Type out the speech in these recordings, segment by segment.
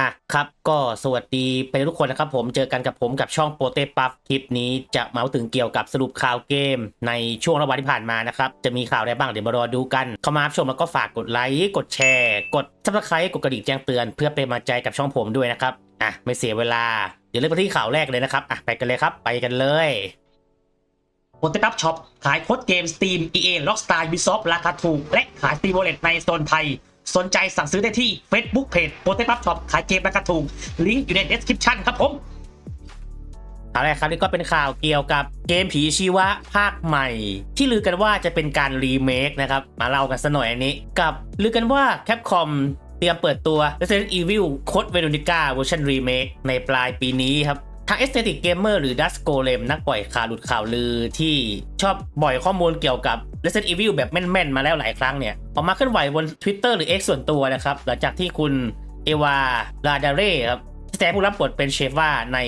อะครับก็สวัสดีไปทุกคนนะครับผมเจอกันกับผมกับช่องโปเตปัฟคลิปนี้จะมาถึงเกี่ยวกับสรุปข่าวเกม ในช่วงระหว่างที่ผ่านมานะครับจะมีข่าวอะไรบ้างเดี๋ยวมารอดูกัน เข้ามาชมแล้วก็ฝากกดไลค์กดแชร์ กดซับสไครต์กดกระดิ่งแจ้งเตือนเพื่อเป็นกำลังใจกับช่องผมด้วยนะครับอะไม่เสียเวลา เดี๋ยวเริ่มที่ข่าวแรกเลยนะครับอะไปกันเลยครับไปกันเลยโปเตปับช็อปขายโค้ดเกม Steam EA Rockstar Ubisoft ราคาถูกและขาย Steam Wallet ในโซนไทย สนใจสั่งซื้อได้ที่ Facebook Page โปเตปับช็อปขายเกมราคาถูกลิงก์อยู่ใน description ครับผมข่าวแรครับนี่ก็เป็นข่าวเกี่ยวกับเกมผีชีวะภาคใหม่ ที่ลือกันว่าจะเป็นการรีเมคนะครับ มาเล่ากันสัหน่อยอันนี้ กับลือกันว่า Capcom เตรียมเปิดตัว Resident Evil Code Veronica Version Remake ในปลายปีนี้ครับทาง Aesthetic Gamer หรือ Dust Golem นักปล่อยข่าวหลุดข่าวลือที่ชอบบ่อยข้อมูลเกี่ยวกับ Resident Evil แบบแม่นๆ มาแล้วหลายครั้งเนี่ย ออกมาเคลื่อนไหวบน Twitter หรือ X ส่วนตัวนะครับ หลังจากที่คุณเอวาลาดาเร่ครับที่แสดงผู้รับบทเป็นเชฟว่าใน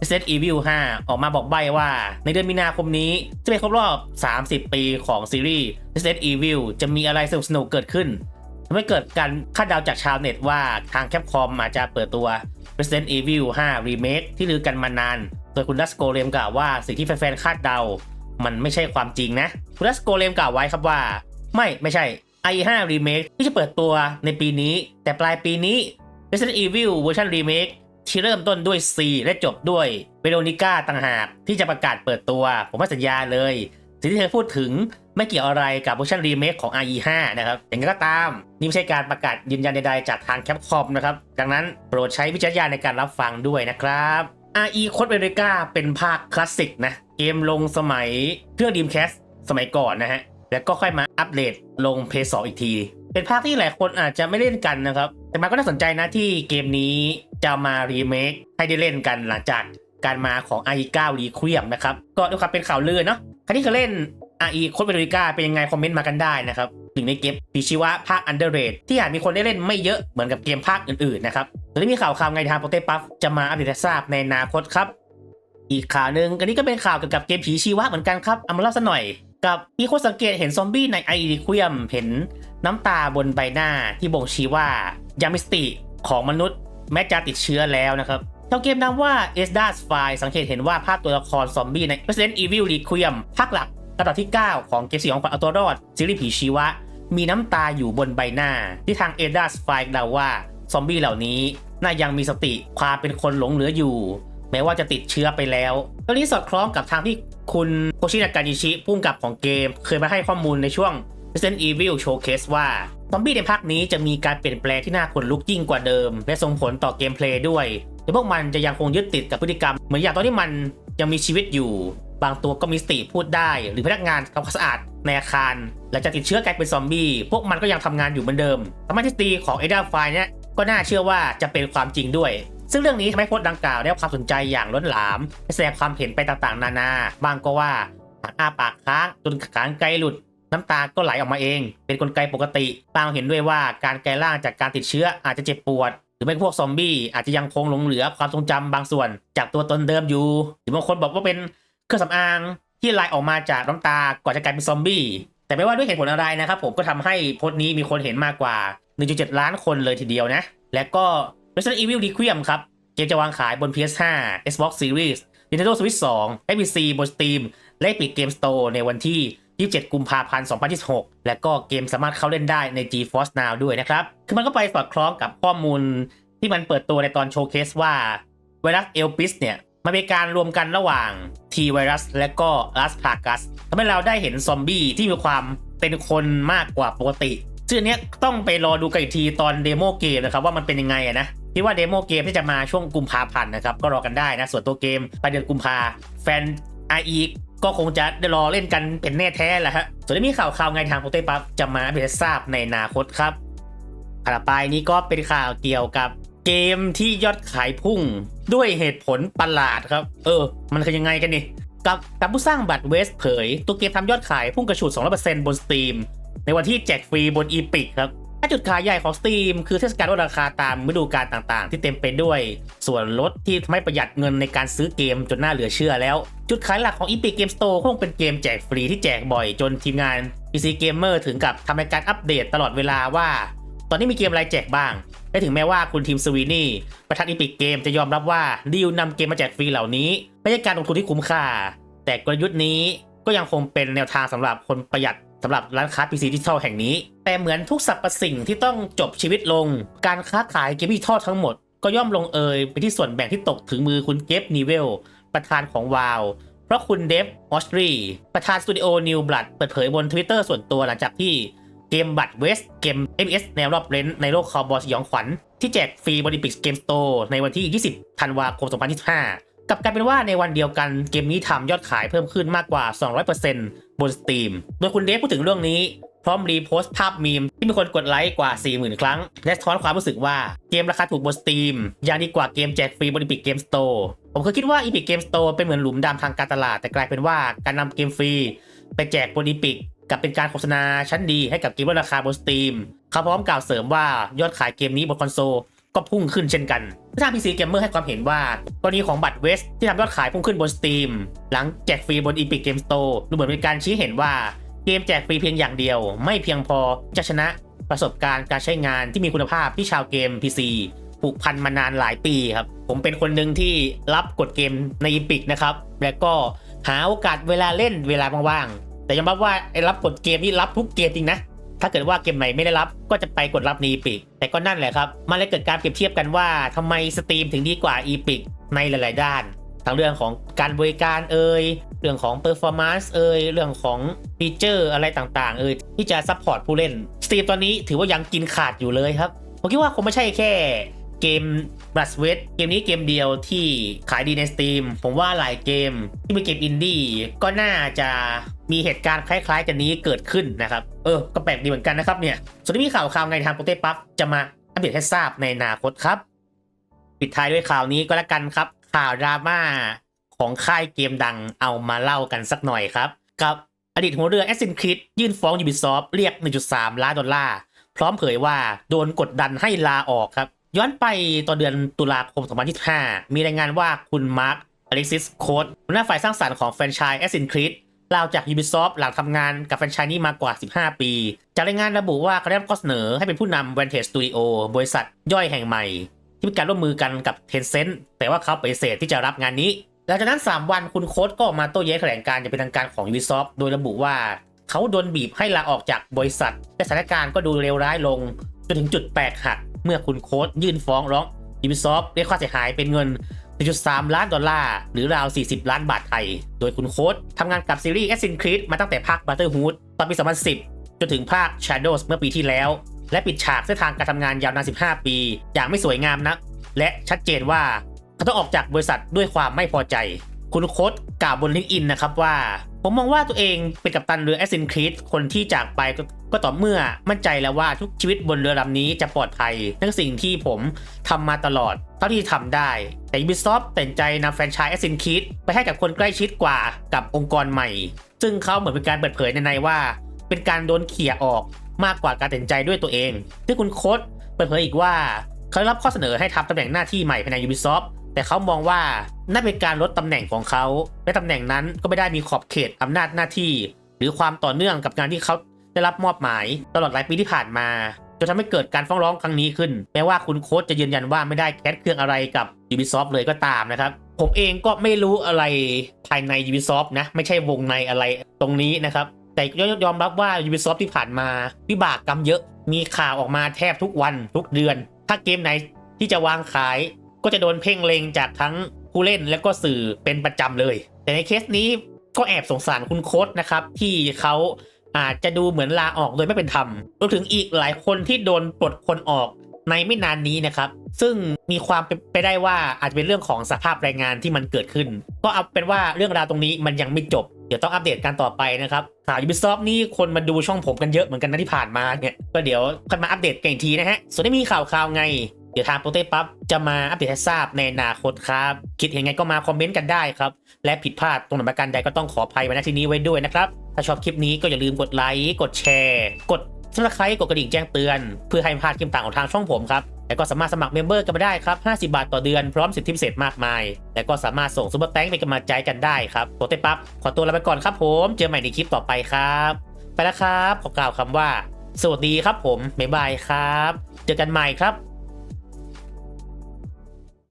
Resident Evil 5 ออกมาบอกใบ้ว่า ในเดือนมีนาคมนี้ จะเป็นครบรอบ 30 ปีของซีรีส์ Resident Evil จะมีอะไรสนุกๆเกิดขึ้นทำให้เกิดการคาดเดาจากชาวเน็ตว่าทางแคปคอมอาจจะเปิดตัว Resident Evil 5 Remake ที่ลือกันมานาน โดยคุณดัสโกเลมกล่าวว่าสิ่งที่แฟนๆคาดเดา มันไม่ใช่ความจริงนะคุณดัสโกเลมกล่าวไว้ครับว่า ไม่ไม่ใช่ i5 Remake ที่จะเปิดตัวในปีนี้ แต่ปลายปีนี้ Resident Evil เวอร์ชัน Remake ที่เริ่มต้นด้วย C และจบด้วยเวโรนิก้าต่างหากที่จะประกาศเปิดตัว ผมให้สัญญาเลย สิ่งที่เธอพูดถึงไม่เกี่ยวอะไรกับเวอร์ชันรีเมคของ RE5 นะครับอย่างไรก็ตาม นี่ไม่ใช่การประกาศยืนยันใดๆจากทางแคปคอมนะครับ ดังนั้นโปรดใช้วิจารณญาณในการรับฟังด้วยนะครับ RE Code Veronica เป็นภาคคลาสสิกนะ เกมลงสมัยเครื่อง Dreamcast สมัยก่อนนะฮะ แล้วก็ค่อยมาอัปเดตลง PS2 อีกที เป็นภาคที่หลายคนอาจจะไม่เล่นกันนะครับ แต่มันก็น่าสนใจนะที่เกมนี้จะมารีเมคให้ได้เล่นกันหลังจากการมาของ RE9 Requiem นะครับ ก็ด้วยความเป็นข่าวลือเนาะใครที่เคยเล่น RE โคดเวโรนิก้าเป็นยังไงคอมเมนต์มากันได้นะครับถึงในเกมผีชีวะภาค Underrated ที่อาจมีคนได้เล่นไม่เยอะเหมือนกับเกมภาคอื่นๆนะครับ หรือมีข่าวข่าวไงทางโปรเตปัฟจะมาอัปเดตทราบในอนาคตครับ อีกข่าวหนึ่งอันนี้ก็เป็นข่าวเกี่ยวกับเกมผีชีวะเหมือนกันครับเอามาเล่าสักหน่อย กับมีคนสังเกตเห็นซอมบี้ในไอรีควีมเห็นน้ำตาบนใบหน้าที่บ่งชี้ว่ายังมีสติของมนุษย์แม้จะติดเชื้อแล้วนะครับชาวเกมนำว่า e s d a s f i สังเกตเห็นว่าภาพตัวละครซอมบี้ใน Resident Evil Requiem ภาคหลักระดับที่ 9 ของเกมสีของขวัญเอาตัวรอดซีรีส์ผีชีวะ มีน้ำตาอยู่บนใบหน้า ที่ทาง e s d a s f i เดาว่า ซอมบี้เหล่านี้น่ายังมีสติความเป็นคนหลงเหลืออยู่ แม้ว่าจะติดเชื้อไปแล้วตรงนี้สอดคล้องกับทางที่คุณโคชินากานิชิผู้กำกับของเกม เคยมาให้ข้อมูลในช่วง Resident Evil Showcase ว่าซอมบี้ในภาคนี้จะมีการเปลี่ยนแปลงที่น่าขนลุกยิ่งกว่าเดิม และส่งผลต่อเกมเพลย์ด้วยแต่พวกมันจะยังคงยึดติดกับพฤติกรรม เหมือนอย่างตอนที่มันยังมีชีวิตอยู่ บางตัวก็มีสติพูดได้ หรือพนักงานทำความสะอาดในอาคารหลังจากติดเชื้อกลายเป็นซอมบี้พวกมันก็ยังทำงานอยู่เหมือนเดิมทำให้ทฤษฎีของเอเดาไฟเนี่ย ก็น่าเชื่อว่าจะเป็นความจริงด้วย ซึ่งเรื่องนี้ทำให้โพสต์ดังกล่าวได้รับความสนใจอย่างล้นหลามและแสดงความเห็นไปต่างๆ นานา บางก็ว่าหากอ้าปากค้างจนขางไกลหลุดน้ำตาก็ไหลออกมาเอง เป็นกลไกปกติบางเห็นด้วยว่าการแกลร่างจากการติดเชื้ออาจจะเจ็บปวด หรือไม่พวกซอมบี้อาจจะยังคงหลงเหลือความทรงจำบางส่วน จากตัวตนเดิมอยู่ หรือบางคนบอกว่าเป็นเครื่องสำอางที่ไหลออกมาจากน้ำตาก่อนจะกลายเป็นซอมบี้แต่ไม่ว่าด้วยเหตุผลอะไรนะครับผมก็ทำให้โพสต์นี้มีคนเห็นมากกว่า 1.7 ล้านคนเลยทีเดียวนะ และก็ Resident Evil Requiem ครับ เกมจะวางขายบน PS5 Xbox Series Nintendo Switch 2 PC, บน Steam และ Epic Game Store ในวันที่ 27 กุมภาพันธ์ 2026 และก็เกมสามารถเข้าเล่นได้ใน GeForce Now ด้วยนะครับ คือมันก็ไปสอดคล้องกับข้อมูลที่มันเปิดตัวในตอนโชว์เคสว่าไวรัสเอลปิสเนี่ย มันเป็นการรวมกันระหว่าง T ไวรัสและก็ Last Plagas ทำให้เราได้เห็นซอมบี้ที่มีความเป็นคนมากกว่าปกติ ซึ่งอันเนี้ยต้องไปรอดูกันอีกทีตอนเดโมเกมนะครับว่ามันเป็นยังไงอะนะที่ว่าเดโมเกมที่จะมาช่วงกุมภาพันธ์นะครับก็รอกันได้นะส่วนตัวเกมปลายเดือนกุมภาแฟน IE ก็คงจะได้รอเล่นกันเป็นแน่แท้แหละฮะส่วนที่มีข่าวข่าวไงทางโปเตปั๊บจะมาอัปเดตให้ทราบในอนาคตครับข่าวไปนี้ก็เป็นข่าวเกี่ยวกับเกมที่ยอดขายพุ่งด้วยเหตุผลประหลาดครับ เออ มันคือยังไงกันนี่กับกับผู้สร้างบัตรเวสเผย ตัวเกมทำยอดขายพุ่งกระฉูด 200%บน Steam ในวันที่แจกฟรีบน Epic ครับถ้าจุดขายใหญ่ของ Steam คือเทศกาลลดราคาตามฤดูกาลต่างๆ ที่เต็มไปด้วย ส่วนลดที่ทำให้ประหยัดเงินในการซื้อเกมจนน่าเหลือเชื่อแล้ว จุดขายหลักของ Epic Game Store คงเป็นเกมแจกฟรีที่แจกบ่อยจนทีมงาน PC Gamer ถึงกับทำรายการอัปเดตตลอดเวลาว่า ตอนนี้มีเกมอะไรแจกบ้าง และถึงแม้ว่าคุณทีมสวีนี่ประธานอีพิกเกมจะยอมรับว่าดีลนำเกมมาแจกฟรีเหล่านี้ไม่ใช่การลงทุนที่คุ้มค่า แต่กลยุทธ์นี้ก็ยังคงเป็นแนวทางสำหรับคนประหยัด สำหรับร้านค้า PC ดิจิทัลแห่งนี้ แต่เหมือนทุกสรรพสิ่งที่ต้องจบชีวิตลง การค้าขายเกมดิจิทัลทั้งหมด ก็ย่อมลงเอยไปที่ส่วนแบ่งที่ตกถึงมือคุณเกฟนีเวล ประธานของวาวเพราะคุณเดฟออสตรีประธานสตูดิโอนิวบลัดเปิดเผยบน Twitter ส่วนตัวหลังจากที่เกมบัตเวสเกม MS แนวรอบเลนในโลกคอร์บอสยองขวัญ ที่แจกฟรีบริปิกเกมสโตร์ในวันที่ 20 ธันวาคม 2025กลับกลายเป็นว่าในวันเดียวกันเกมนี้ทำยอดขายเพิ่มขึ้นมากกว่า 200% บน Steam โดยคุณเดฟพูดถึงเรื่องนี้ พร้อมรีโพสต์ภาพมีม ที่มีคนกดไลค์กว่า 40,000 ครั้ง และสะท้อนความรู้สึกว่าเกมราคาถูกบน Steam ยังดีกว่าเกมแจกฟรีบน Epic Game Store ผมเคยคิดว่า Epic Game Store เป็นเหมือนหลุมดำทางการตลาด แต่กลายเป็นว่าการนำเกมฟรีไปแจกบน Epic กับเป็นการโฆษณาชั้นดีให้กับเกมราคาบน Steam เขาพร้อมกล่าวเสริมว่ายอดขายเกมนี้บนคอนโซล ก็พุ่งขึ้นเช่นกันทาง PC Gamer ให้ความเห็นว่ากรณีของบัตรเวสที่ทำยอดขายพุ่งขึ้นบน Steam หลังแจกฟรีบน Epic Game Store ดูเหมือนเป็นการชี้เห็นว่าเกมแจกฟรีเพียงอย่างเดียว ไม่เพียงพอจะชนะประสบการณ์การใช้งานที่มีคุณภาพที่ชาวเกม PC ผูกพันมานานหลายปีครับ ผมเป็นคนหนึ่งที่รับกดเกมใน Epic นะครับ และก็หาโอกาสเวลาเล่นเวลาว่างๆ แต่ยอมรับว่าไอ้รับกดเกมนี่รับทุกเกมจริงนะ ถ้าเกิดว่าเกมไหนไม่ได้รับก็จะไปกดรับในอีพิกแต่ก็นั่นแหละครับมันเลยเกิดการเปรียบเทียบกันว่าทำไมสตรีมถึงดีกว่าอีพิกในหลาย ๆ ด้าน ทั้งเรื่องของการบริการเอ่ยเรื่องของเปอร์ฟอร์แมนซ์เอ่ยเรื่องของฟีเจอร์อะไรต่าง ๆ เอ่ยที่จะซัพพอร์ตผู้เล่นสตรีมตอนนี้ถือว่ายังกินขาดอยู่เลยครับผมคิดว่าคงไม่ใช่แค่ เกม b l o o d s w e a t เกมนี้เกมเดียวที่ขายดีใน Steam ผมว่าหลายเกมที่เป็นเกมอินดี้ก็น่าจะมีเหตุการณ์คล้ายๆกันนี้เกิดขึ้นนะครับ เออ ก็แปลกดีเหมือนกันนะครับเนี่ยส่วนที่มีข่าวข่าวไงทางโปรเตปั๊บจะมาอัปเดตให้ทราบในอนาคตครับ ปิดท้ายด้วยข่าวนี้ก็แล้วกันครับ ข่าวดราม่าของค่ายเกมดังเอามาเล่ากันสักหน่อยครับ กับอดีตหัวเรือ Assassin's Creed ยื่นฟ้อง Ubisoft เรียก 1.3 ล้านดอลลาร์พร้อมเผยว่าโดนกดดันให้ลาออกครับ ย้อนไปตอนเดือนตุลาคม 2025 มีรายงานว่าคุณมาร์คอเล็กซิสโคดหัวหน้าฝ่ายสร้างสรรค์ของแฟรนไชส์ Assassin's Creed ลาออกจาก Ubisoft หลังทำงานกับแฟรนไชส์นี้มากว่า 15 ปี จากรายงานระบุว่าเขาได้รับข้อเสนอให้เป็นผู้นำ Vantage Studio บริษัทย่อยแห่งใหม่ ที่มีการร่วมมือกันกับ Tencent แต่ว่าเขาปฏิเสธที่จะรับงานนี้ หลังจากนั้น 3 วันคุณโค้ดก็ออกมาโต้แย้งแถลงการอย่างเป็นทางการของ Ubisoft โดยระบุว่า เขาโดนบีบให้ลาออกจากบริษัทและสถานการณ์ก็ดูเลวร้ายลงจนถึงจุดแตกหัก มื่อคุณโค้ดยื่นฟ้องร้อง Ubisoft เรียกค่าเสียหายเป็นเงิน 1.3 ล้านดอลลาร์ หรือราว 40 ล้านบาทไทย โดยคุณโค้ดทำงานกับซีรีส์ Assassin's Creed มาตั้งแต่ภาค Brotherhood ตอนปี 2010 จนถึงภาค Shadows เมื่อปีที่แล้ว และปิดฉากเส้นทางการทำงานยาวนาน 15 ปี อย่างไม่สวยงามนัก และชัดเจนว่าเขาต้องออกจากบริษัทด้วยความไม่พอใจ คุณโค้ดกล่าวบนลิงก์อินนะครับว่า ผมมองว่าตัวเองเป็นกัปตันเรือ Assassin's Creed คนที่จากไปก็ต่อเมื่อมั่นใจแล้วว่าทุกชีวิตบนเรือลำนี้จะปลอดภัย นั่นสิ่งที่ผมทำมาตลอด เท่าที่ทำได้ แต่ Ubisoft ตัดใจนำแฟรนไชส์ Assassin's Creed ไปให้กับคนใกล้ชิดกว่ากับองค์กรใหม่ ซึ่งเขาเหมือนเป็นการเปิดเผยในในว่า เป็นการโดนเขี่ยออกมากกว่าการตัดใจด้วยตัวเองที่คุณโค้ดเปิดเผยอีกว่าเขาได้รับข้อเสนอให้ทำตำแหน่งหน้าที่ใหม่ภายใน Ubisoft แต่เขามองว่านั่นเป็นการลดตำแหน่งของเขาและตำแหน่งนั้นก็ไม่ได้มีขอบเขตอำนาจหน้าที่ หรือความต่อเนื่องกับงานที่เขาได้รับมอบหมาย ตลอดหลายปีที่ผ่านมาจนทำให้เกิดการฟ้องร้องครั้งนี้ขึ้น แม้ว่าคุณโค้ดจะยืนยันว่าไม่ได้แคสเครื่องอะไรกับ Ubisoft เลยก็ตามนะครับ ผมเองก็ไม่รู้อะไรภายใน Ubisoft นะ ไม่ใช่วงในอะไรตรงนี้นะครับ แต่ยอมรับว่า Ubisoft ที่ผ่านมาวิบากกรรมเยอะ มีข่าวออกมาแทบทุกวันทุกเดือน ถ้าเกมไหนที่จะวางขาย ก็จะโดนเพ่งเล็งจากทั้งผู้เล่นและก็สื่อเป็นประจำเลย แต่ในเคสนี้ก็แอบสงสารคุณโค้ดนะครับ ที่เขาอาจจะดูเหมือนลาออกโดยไม่เป็นธรรมรวมถึงอีกหลายคนที่โดนปลดคนออกในไม่นานนี้นะครับ ซึ่งมีความเป็นไปได้ว่าอาจจะเป็นเรื่องของสภาพแรงงานที่มันเกิดขึ้น ก็เอาเป็นว่าเรื่องราวตรงนี้มันยังไม่จบ เดี๋ยวต้องอัปเดตกันต่อไปนะครับข่าว Ubisoft นี่คนมาดูช่องผมกันเยอะเหมือนกันนะที่ผ่านมาเนี่ย ก็เดี๋ยวค่อยมาอัปเดตกันอีกทีนะฮะ ส่วนที่มีข่าวข่าวไง เดี๋ยวทางโปรเต้ปั๊บจะมาอัปเดตให้ทราบในอนาคตครับ คิดเห็นไงก็มาคอมเมนต์กันได้ครับ และผิดพลาดตรงไหนประการใดก็ต้องขออภัยไว้ณที่นี้ไว้ด้วยนะครับ ถ้าชอบคลิปนี้ก็อย่าลืมกดไลค์กดแชร์ กดซับสไครกดกระดิ่งแจ้งเตือน เพื่อให้ไม่พลาดคลิปต่างของทางช่องผมครับและก็สามารถสมัครเมมเบอร์กันมาได้ครับ50 บาทต่อเดือนพร้อมสิทธิพิเศษมากมาย และก็สามารถส่งซุปเปอร์แตงเป็นกำลังใจกันได้ครับโปรเต้ปั๊บขอตัวลาไปก่อนครับผม เจอใหม่ในคลิปต่อไปครับ ไปแล้วครับขอกล่าวคำว่า สวัสดีครับผมบ๊ายบายครับ เจอกันใหม่ครับ